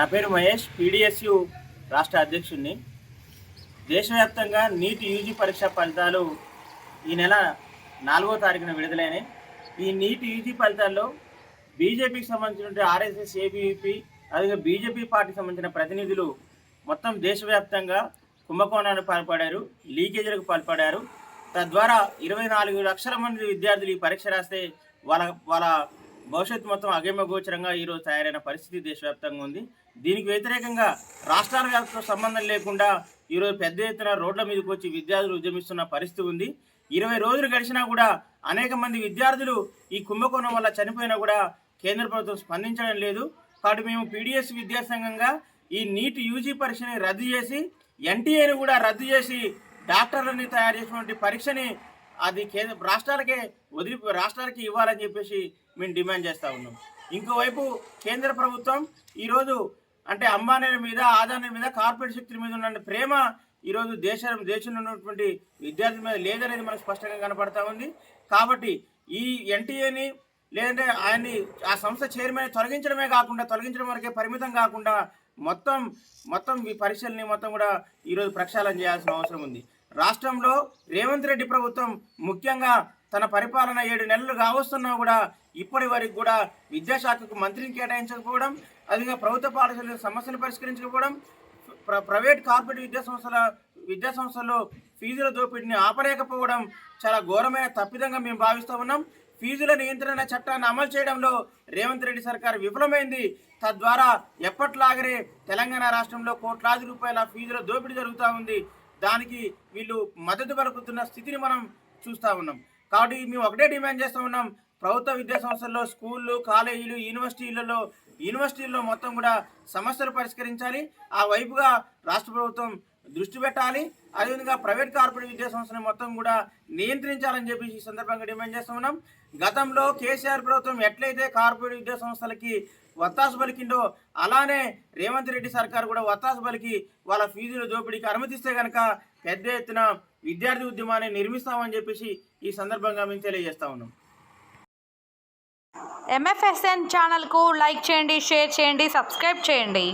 నా పేరు మహేష్ పీడిఎస్యు రాష్ట్ర అధ్యక్షుడిని. దేశవ్యాప్తంగా నీట్ యూజీ పరీక్ష ఫలితాలు ఈ నెల నాలుగో తారీఖున విడుదలైనాయి. ఈ నీట్ యూజీ ఫలితాల్లో బీజేపీకి సంబంధించిన ఆర్ఎస్ఎస్ ఏబీవీపీ అలాగే బీజేపీ పార్టీకి సంబంధించిన ప్రతినిధులు మొత్తం దేశవ్యాప్తంగా కుంభకోణానికి పాల్పడారు లీకేజీలకు పాల్పడారు. తద్వారా ఇరవై నాలుగు లక్షల మంది విద్యార్థులు ఈ పరీక్ష రాస్తే వాళ్ళ వాళ్ళ భవిష్యత్తు మొత్తం అగమ్యగోచరంగా ఈరోజు తయారైన పరిస్థితి దేశవ్యాప్తంగా ఉంది. దీనికి వ్యతిరేకంగా రాష్ట్రాల వ్యాప్తితో సంబంధం లేకుండా ఈరోజు పెద్ద ఎత్తున రోడ్ల మీదకి వచ్చి విద్యార్థులు ఉద్యమిస్తున్న పరిస్థితి ఉంది. ఇరవై రోజులు గడిచినా కూడా అనేక మంది విద్యార్థులు ఈ కుంభకోణం వల్ల చనిపోయినా కూడా కేంద్ర ప్రభుత్వం స్పందించడం లేదు. కాబట్టి మేము పీడిఎస్ విద్యాసంఘంగా ఈ నీట్ యూజీ పరీక్షని రద్దు చేసి ఎన్టీఏని కూడా రద్దు చేసి డాక్టర్లని తయారు చేసినటువంటి పరీక్షని అది కేంద్ర రాష్ట్రాలకే వదిలి రాష్ట్రాలకి ఇవ్వాలని చెప్పేసి మేము డిమాండ్ చేస్తూ ఉన్నాం. ఇంకోవైపు కేంద్ర ప్రభుత్వం ఈరోజు అంటే అంబానీల మీద ఆదాని మీద కార్పొరేట్ శక్తుల మీద ఉన్న ప్రేమ ఈరోజు దేశం దేశంలో ఉన్నటువంటి విద్యార్థుల మీద లేదనేది మనకు స్పష్టంగా కనపడతా ఉంది. కాబట్టి ఈ ఎన్టీఏని లేదంటే ఆయన్ని ఆ సంస్థ చైర్మన్ తొలగించడమే కాకుండా తొలగించడం వరకే పరిమితం కాకుండా మొత్తం మొత్తం ఈ పరీక్షల్ని మొత్తం కూడా ఈరోజు ప్రక్షాళన చేయాల్సిన అవసరం ఉంది. రాష్ట్రంలో రేవంత్ రెడ్డి ప్రభుత్వం ముఖ్యంగా తన పరిపాలన ఏడు నెలలు కావస్తున్నా కూడా ఇప్పటి వరకు కూడా విద్యాశాఖకు మంత్రిని కేటాయించకపోవడం అదిగా ప్రభుత్వ పాఠశాల సమస్యలు పరిష్కరించకపోవడం ప్ర- ప్రైవేట్ కార్పొరేట్ విద్యా సంస్థల విద్యా సంస్థల్లో ఫీజుల దోపిడీని ఆపలేకపోవడం చాలా ఘోరమైన తప్పిదంగా మేము భావిస్తూ ఉన్నాం. ఫీజుల నియంత్రణ చట్టాన్ని అమలు చేయడంలో రేవంత్ రెడ్డి సర్కార్ విఫలమైంది. తద్వారా ఎప్పట్లాగరే తెలంగాణ రాష్ట్రంలో కోట్లాది రూపాయల ఫీజుల దోపిడీ జరుగుతూ ఉంది. దానికి వీళ్ళు మద్దతు పలుకుతున్న స్థితిని మనం చూస్తూ ఉన్నాం. కాబట్టి మేము ఒకటే డిమాండ్ చేస్తూ ఉన్నాం. ప్రభుత్వ విద్యా సంస్థల్లో స్కూళ్ళు కాలేజీలు యూనివర్సిటీలలో యూనివర్సిటీల్లో మొత్తం కూడా సమస్యలు పరిష్కరించాలి. ఆ వైపుగా రాష్ట్ర ప్రభుత్వం దృష్టి పెట్టాలి. అదేవిధంగా ప్రైవేట్ కార్పొరేట్ విద్యా సంస్థలను మొత్తం కూడా నియంత్రించాలని చెప్పి ఈ సందర్భంగా డిమాండ్ చేస్తూ ఉన్నాం. గతంలో కేసీఆర్ ప్రభుత్వం ఎట్లయితే కార్పొరేట్ విద్యా సంస్థలకి వత్తాసు పలికిందో అలానే రేవంత్ రెడ్డి సర్కార్ కూడా వత్తాసు పలికి వాళ్ళ ఫీజుల దోపిడీకి అనుమతిస్తే కనుక పెద్ద ఎత్తున విద్యార్థి ఉద్యమాన్ని నిర్మిస్తామని చెప్పేసి ఈ సందర్భంగా మేము తెలియజేస్తా ఉన్నాం. ఎంఎఫ్ఎస్ఎన్ ఛానల్కు లైక్ చేయండి షేర్ చేయండి సబ్స్క్రైబ్ చేయండి.